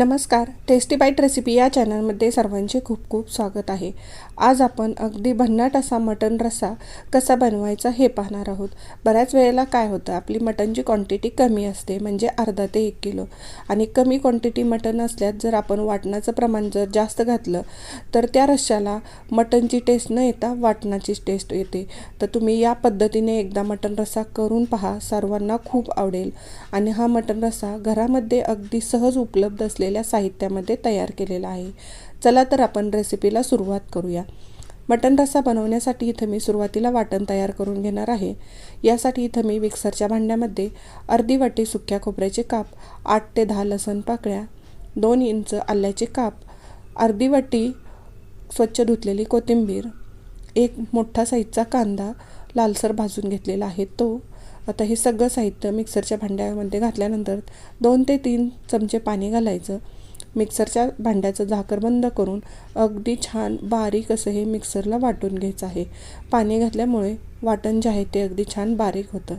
नमस्कार tasty bite recipe या चॅनलमध्ये सर्वांचे खूप खूप स्वागत आहे. आज आपण अगदी भन्नाट असा मटण रस्सा कसा बनवायचा हे पाहणार आहोत. बऱ्याच वेळेला काय होतं आपली मटणची क्वांटिटी कमी असते म्हणजे अर्धा ते एक किलो. आणि कमी क्वांटिटी मटण असल्यात जर आपण वाटणाचं प्रमाण जर जास्त घातलं तर त्या रश्श्याला मटणची टेस्ट न येता वाटणाचीच टेस्ट येते. तर तुम्ही या पद्धतीने एकदा मटण रस्सा करून पहा सर्वांना खूप आवडेल. आणि हा मटण रस्सा घरामध्ये अगदी सहज उपलब्ध असलेल्या साहित्यामध्ये तयार केलेला आहे. चला तर आपण रेसिपीला सुरुवात करूया. मटण रस्सा बनवण्यासाठी इथं मी सुरुवातीला वाटण तयार करून घेणार आहे. यासाठी इथं मी मिक्सरच्या भांड्यामध्ये अर्धी वाटी सुक्या खोबऱ्याचे काप आठ ते दहा लसण पाकळ्या दोन इंच आल्याचे काप अर्धी वाटी स्वच्छ धुतलेली कोथिंबीर एक मोठा साईजचा कांदा लालसर भाजून घेतलेला आहे तो आता हे सगळं साहित्य मिक्सरच्या भांड्यामध्ये घातल्यानंतर दोन ते तीन चमचे पाणी घालायचं. मिक्सरच्या भांड्याचं झाकर बंद करून अगदी छान बारीक असं हे मिक्सरला वाटून घ्यायचं आहे. पाणी घातल्यामुळे वाटण जे आहे ते अगदी छान बारीक होतं.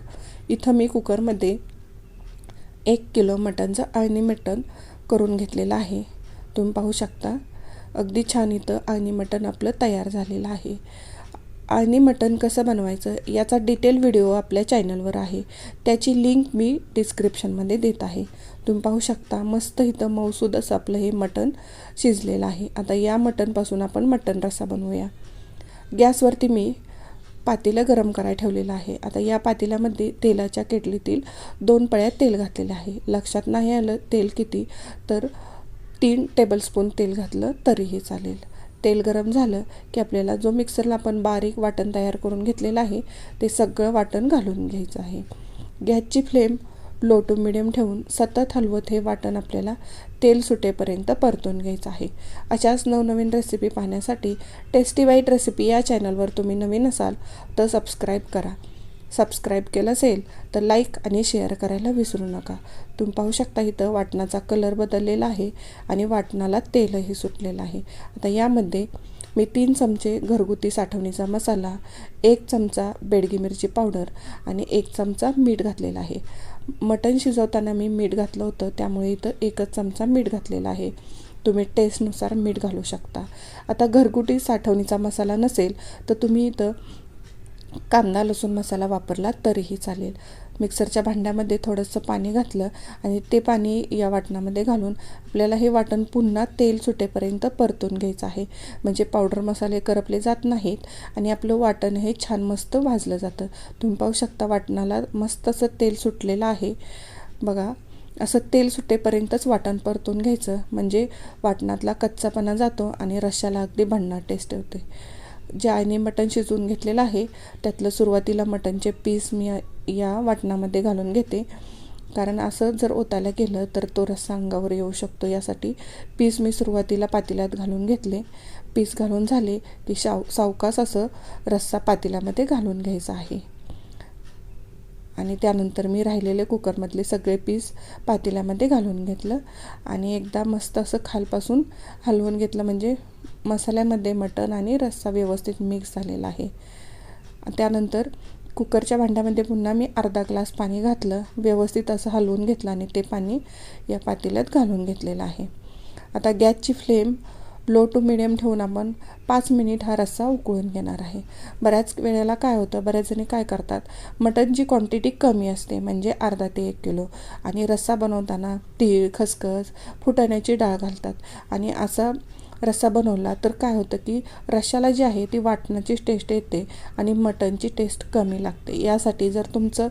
इथं मी कुकरमध्ये एक किलो मटणचं आणि मटण करून घेतलेलं आहे. तुम्ही पाहू शकता अगदी छान इथं आणि मटण आपलं तयार झालेलं आहे. आणि मटण कसं बनवायचं याचा डिटेल व्हिडिओ आपल्या चॅनलवर आहे. त्याची लिंक मी डिस्क्रिप्शनमध्ये देत आहे. तुम्ही पाहू शकता मस्त इथं मऊसूद असं आपलं हे मटण शिजलेलं आहे. आता या मटणपासून आपण मटण रस्सा बनवूया. गॅसवरती मी पातेलं गरम करायला ठेवलेलं आहे. आता या पातेल्यामध्ये तेलाच्या केटलीतील दोन पळ्या तेल घातलेलं आहे. लक्षात नाही आलं तेल किती तर तीन टेबलस्पून तेल घातलं तरीही चालेल. तेल गरम झालं की आपल्याला जो मिक्सरला आपण बारीक वाटण तयार करून घेतलेलं आहे ते सगळं वाटण घालून घ्यायचं आहे. गॅसची फ्लेम लो टू मिडियम ठेवून सतत हलवत हे वाटण आपल्याला तेल सुटेपर्यंत परतून घ्यायचं आहे. अशाच नवनवीन रेसिपी पाहण्यासाठी टेस्टी वाईट रेसिपी या चॅनलवर तुम्ही नवीन असाल तर सबस्क्राईब करा. सबस्क्राईब केलं असेल तर लाईक आणि शेअर करायला विसरू नका. तुम्ही पाहू शकता इथं वाटणाचा कलर बदललेला आहे आणि वाटणाला तेलही सुटलेलं आहे. आता यामध्ये मी तीन चमचे घरगुती साठवणीचा मसाला एक चमचा बेडगी मिरची पावडर आणि एक चमचा मीठ घातलेला आहे. मटण शिजवताना मी मीठ घातलं होतं त्यामुळे इथं एकच चमचा मीठ घातलेला आहे. तुम्ही टेस्टनुसार मीठ घालू शकता. आता घरगुती साठवणीचा मसाला नसेल तर तुम्ही इथं कांदा लसूण मसाला वापरला तरीही चालेल. मिक्सरच्या भांड्यामध्ये थोडंसं पाणी घातलं आणि ते पाणी या वाटणामध्ये घालून आपल्याला हे वाटण पुन्हा तेल सुटेपर्यंत परतून घ्यायचं आहे. म्हणजे पावडर मसाले करपले जात नाहीत आणि आपलं वाटण हे छान मस्त भाजलं जातं. तुम्ही पाहू शकता वाटणाला मस्त असं तेल सुटलेलं आहे. बघा असं तेल सुटेपर्यंतच वाटण परतून घ्यायचं. म्हणजे वाटणातला कच्चापणा जातो आणि रश्श्याला अगदी भन्नाट टेस्ट होते जे आईने मटण शिजवून घेतलेलं आहे त्यातलं सुरुवातीला मटणचे पीस मी या वाटणामध्ये घालून घेते. कारण असं जर ओतायला गेलं तर तो रस्सा अंगावर येऊ शकतो. यासाठी पीस मी सुरुवातीला पातेल्यात घालून घेतले. पीस घालून झाले की शाव सावकास असं रस्सा पातेल्यामध्ये घालून घ्यायचा आहे. आणि त्यानंतर मी राहिलेले कुकरमधले सगळे पीस पातेल्यामध्ये घालून घेतलं. आणि एकदा मस्त असं खालपासून हलवून घेतलं म्हणजे मसाल्यामध्ये मटण आणि रस्सा व्यवस्थित मिक्स झालेला आहे. त्यानंतर कुकरच्या भांड्यामध्ये पुन्हा मी अर्धा ग्लास पाणी घातलं. व्यवस्थित असं हलवून घेतलं आणि ते पाणी या पातेल्यात घालून घेतलेलं आहे. आता गॅसची फ्लेम लो टू मिडियम ठेवून आपण पाच मिनिट हा रस्सा उकळून घेणार आहे. बऱ्याच वेळेला काय होतं बऱ्याच जणी काय करतात मटनची क्वांटिटी कमी असते म्हणजे अर्धा ते एक किलो आणि रस्सा बनवताना तीळ खसखस फुटण्याची डाळ घालतात. आणि असा रस्सा बनवला तर काय होतं की रश्शाला जी आहे ती वाटण्याची टेस्ट येते आणि मटनची टेस्ट कमी लागते. यासाठी जर तुमचं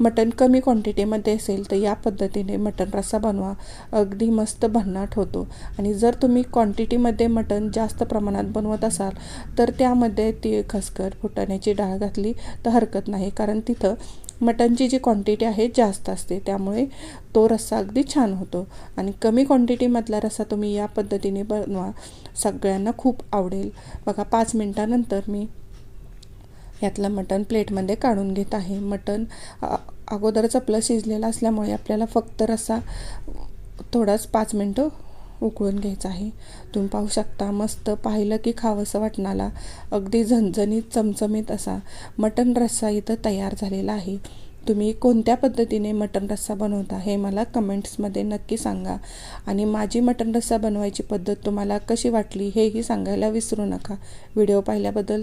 मटण कमी क्वांटिटीमध्ये असेल तर या पद्धतीने मटण रस्सा बनवा. अगदी मस्त भन्नाट होतो. आणि जर तुम्ही क्वांटिटीमध्ये मटण जास्त प्रमाणात बनवत असाल तर त्यामध्ये ती खसखर फुटाण्याची डाळ घातली तर हरकत नाही. कारण तिथं मटनची जी क्वांटिटी आहे जास्त असते. त्यामुळे तो रस्सा अगदी छान होतो. आणि कमी क्वांटिटीमधला रस्सा तुम्ही या पद्धतीने बनवा. सगळ्यांना खूप आवडेल. बघा पाच मिनटानंतर मी यातलं मटण प्लेटमध्ये काढून घेत आहे. मटण अगोदरच आपलं शिजलेलं असल्यामुळे आपल्याला फक्त रस्सा थोडाच पाच मिनटं उकळून घ्यायचा आहे. तुम्ही पाहू शकता मस्त पाहिलं की खावंसं वाटणाला. अगदी झणझणीत चमचमीत असा मटण रस्सा इथं तयार झालेला आहे. तुम्ही कोणत्या पद्धतीने मटण रस्सा बनवता हे मला कमेंट्समध्ये नक्की सांगा. आणि माझी मटण रस्सा बनवायची पद्धत तुम्हाला कशी वाटली हेही सांगायला विसरू नका. व्हिडिओ पाहिल्याबद्दल